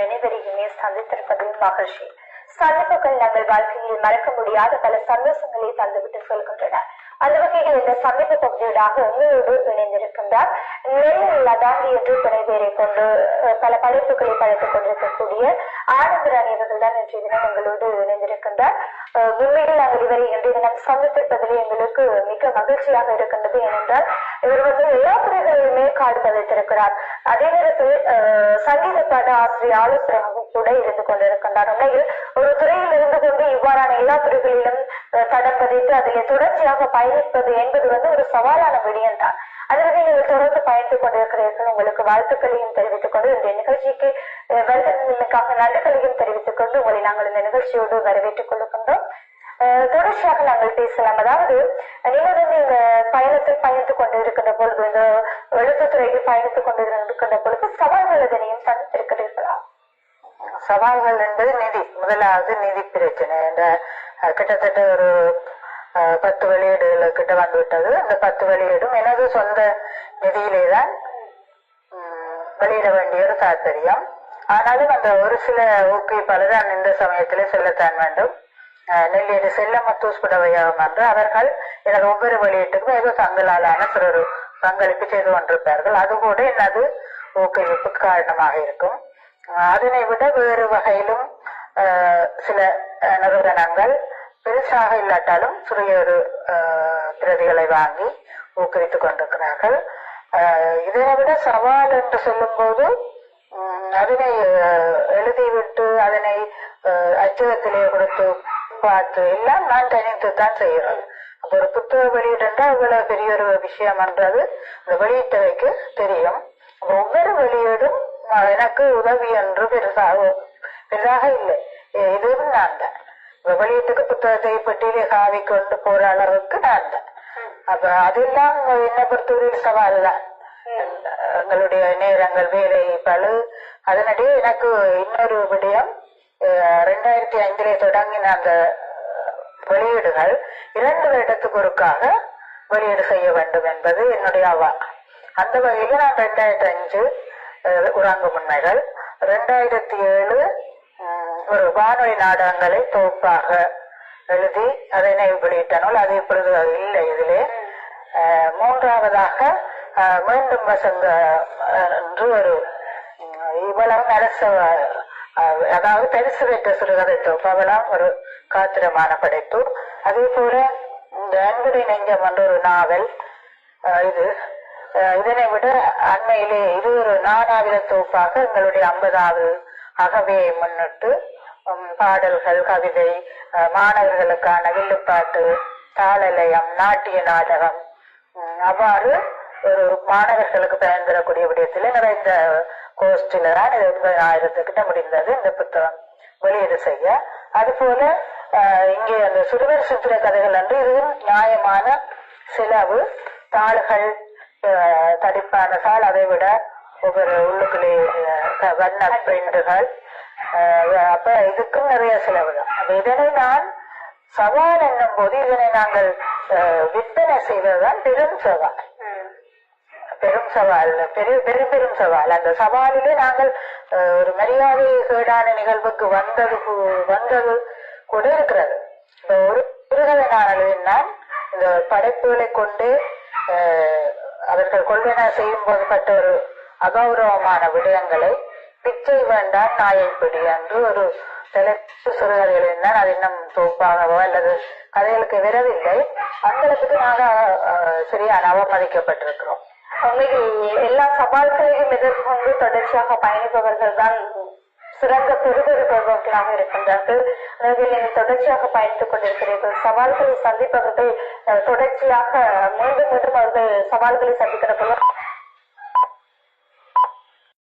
அனைவரையுமே சந்தித்திருப்பதில் மகிழ்ச்சி. சந்திப்புகள் நாங்கள் வாழ்க்கையில் மறக்க முடியாத பல சந்தோஷங்களை தந்துவிட்டு செல்கின்றன. அந்த வகையில் இந்த சந்திப்பு பகுதியோடாக உங்களோடு இணைந்திருக்கின்றார். நெல்லில் லதாண்டி என்று துணை பேரை கொண்டு பல படைப்புகளை படைத்துக் கொண்டிருக்கக்கூடிய ஆனந்தராணி அவர்கள் தான் இன்றைய தினம் எங்களோடு இணைந்திருக்கின்றார். உண்மையில் நாங்கள் இவரை இன்றைய தினம் சந்தித்திருப்பதில் எங்களுக்கு மிக மகிழ்ச்சியாக இருக்கின்றது ஏனென்றால் இவர் வந்து எல்லா துறைகளிலுமே அதே நேரத்தில் சங்கீத பாட ஆசிரியர் ஆலோசகராகவும் கூட இருந்து கொண்டிருக்கின்றார் உண்மையில் ஒரு துறையில் இருந்து கொண்டு இவ்வாறான எல்லா துறைகளிலும் அஹ், தடம் பதித்து அதில் தொடர்ச்சியாக பயணிப்பது என்பது வந்து ஒரு சவாலான விடயம் தான் அதுவே நீங்கள் தொடர்ந்து பயணித்துக் கொண்டிருக்கிறீர்கள். உங்களுக்கு வாழ்த்துக்களையும் தெரிவித்துக் கொண்டு இந்த நிகழ்ச்சிக்கு அஹ், வருகிறதுக்காக நன்றிகளையும் தெரிவித்துக் கொண்டு உங்களை நாங்கள் இந்த நிகழ்ச்சியோடு வரவேற்றுக் கொள்கின்றோம். தொடர்ச்சியாக நாங்கள் பேசலாம். அதாவது நீங்கள் வந்து இந்த பயணத்தில் பயணித்துக் கொண்டு இருக்கின்ற பொழுது இந்த எழுத்துத்துறையில் பயணித்துக் கொண்டு இருக்கின்ற பொழுது சவால்கள் எதனையும் சந்தித்திருக்கிறீர்களா? சவால்கள் என்பது நிதி. முதலாவது நிதி பிரச்சனை இந்த கிட்டத்தட்ட ஒரு பத்து வெளியீடுகள் கிட்ட வந்துவிட்டது. அந்த பத்து வெளியீடும் எனது சொந்த நிதியிலே தான் வெளியிட வேண்டிய ஒரு தாற்பயம் ஆனாலும் அந்த ஒரு சில ஊக்குவிப்பாளர் நான் இந்த சமயத்திலே சொல்லத்தான் வேண்டும். நெல்லியடி செல்லமுத்தூஸ் புடவையாகும் என்று அவர்கள் எனது ஒவ்வொரு வெளியீட்டுக்கும் ஏதோ தங்களாலான சில பங்களிப்பு செய்து கொண்டிருப்பார்கள். அது கூட எனது ஊக்குவிப்புக்கு காரணமாக இருக்கும். அதனை விட வேறு வகையிலும் சில நிறுவனங்கள் பெருசாக இல்லாட்டாலும் சிறிய ஒரு பிரதிகளை வாங்கி ஊக்குவித்துக் கொண்டிருக்கிறார்கள். இதனை விட சவால் என்று சொல்லும்போது அதனை எழுதிவிட்டு அதனை அச்சகத்திலே கொடுத்து பார்த்து எல்லாம் நான் தனித்து தான் செய்கிறேன். அப்ப ஒரு புத்தக வெளியீடுன்றா இவ்வளவு பெரிய ஒரு விஷயம் என்றது இந்த வெளியிட்டவைக்கு தெரியும். அப்ப ஒவ்வொரு வெளியீடும் எனக்கு உதவி என்று பெருசாக பெரிதாக இல்லை. இதுவும் நான் தான். வெளியீட்டுக்கு புத்தகத்தை பெட்டியிலே காவி கொண்டு போற அளவுக்கு நான் தான். அப்ப அதெல்லாம் என்னை பொறுத்தவரையில் சவால் தான். எங்களுடைய நேரங்கள் வேலை பழு அதனிடையே எனக்கு இன்னொரு விடயம் ரெண்டாயிரத்தி ஐந்திலே தொடங்கின அந்த வெளியீடுகள் இரண்டு வருடத்துக்கு ஒருக்காக வெளியீடு செய்ய வேண்டும் என்பது என்னுடைய அவா. அந்த வகையில நான் ரெண்டாயிரத்தி அஞ்சு உறங்கு முன்மைகள் ரெண்டாயிரத்தி ஏழு ஒரு வானொலி நாடகங்களை தொகுப்பாக எழுதி அதனை வெளியிட்ட நூல் அது இப்பொழுது இல்லை இதிலே. மூன்றாவதாக மீண்டும் வசந்த என்று ஒரு இவ்வளவு அரச அதாவது பெருசு பெற்ற சிறுகதை தொகுப்பு ஒரு காத்திரமான படைப்பு. அதே போல இந்த அன்புடைய நெஞ்சம் என்ற ஒரு நாவல் இது. அஹ், இதனை விட அண்மையிலே இது ஒரு நானாவித தொகுப்பாக எங்களுடைய ஐம்பதாவது அகவையை முன்னிட்டு உம், பாடல்கள் கவிதை மாணவர்களுக்கான வில்லுப்பாட்டு தாளலயம் நாட்டிய நாடகம் அவ்வாறு ஒரு மாணவர்களுக்கு பயன்பெறக்கூடிய விடயத்தில் நிறைந்த கோஷ்டில தான் இது ஒன்பதாயிரத்துக்கிட்ட முடிந்தது இந்த புத்தகம் வெளியீடு செய்ய. அதுபோல இங்கே அந்த சுடுவர் சித்திர கதைகள் அன்று இதுவும் நியாயமான செலவு. தாள்கள் தடிப்பான தாள் அதை விட ஒவ்வொரு உள்ளுக்குள்ளே வண்ண பிரிண்டுகள் அப்ப இதுக்கும் நிறைய செலவு தான் அப்ப இதனை நான் சவால் என்னும் போது இதனை நாங்கள் விற்பனை செய்வதுதான் பெரும் சவால். பெரும் சவால் பெரிய பெரும் பெரும் சவால். அந்த சவாலிலே நாங்கள் ஒரு மரியாதை கேடான நிகழ்வுக்கு வந்தது வந்தது கூட இருக்கிறது. இந்த ஒரு சிறுகதை நான் இந்த படைப்புகளை கொண்டு அவர்கள் கொள்வன செய்யும் போது பட்ட ஒரு அகௌரவமான விடயங்களை பிச்சை வேண்டாம் பிடி என்று ஒரு தலைப்பு சிறுகதைகள் இருந்தால் அது இன்னும் தொகுப்பாகவோ அல்லது கதைகளுக்கு விரவில்லை. அந்த அளவுக்கு நாங்கள் சரியான அவமதிக்கப்பட்டிருக்கிறோம். எல்லா சவால்களையும் எதிர்கொண்டு தொடர்ச்சியாக பயணிப்பவர்கள் தான் சிறந்த பெருபெருபவர்களாக இருக்கின்றார்கள். அதாவது நீங்கள் தொடர்ச்சியாக பயணித்துக் கொண்டிருக்கிறீர்கள். சவால்களை சந்திப்பவர்கள் தொடர்ச்சியாக மீண்டும் மீண்டும் அவர்கள் சவால்களை சந்திக்கிற பொழுது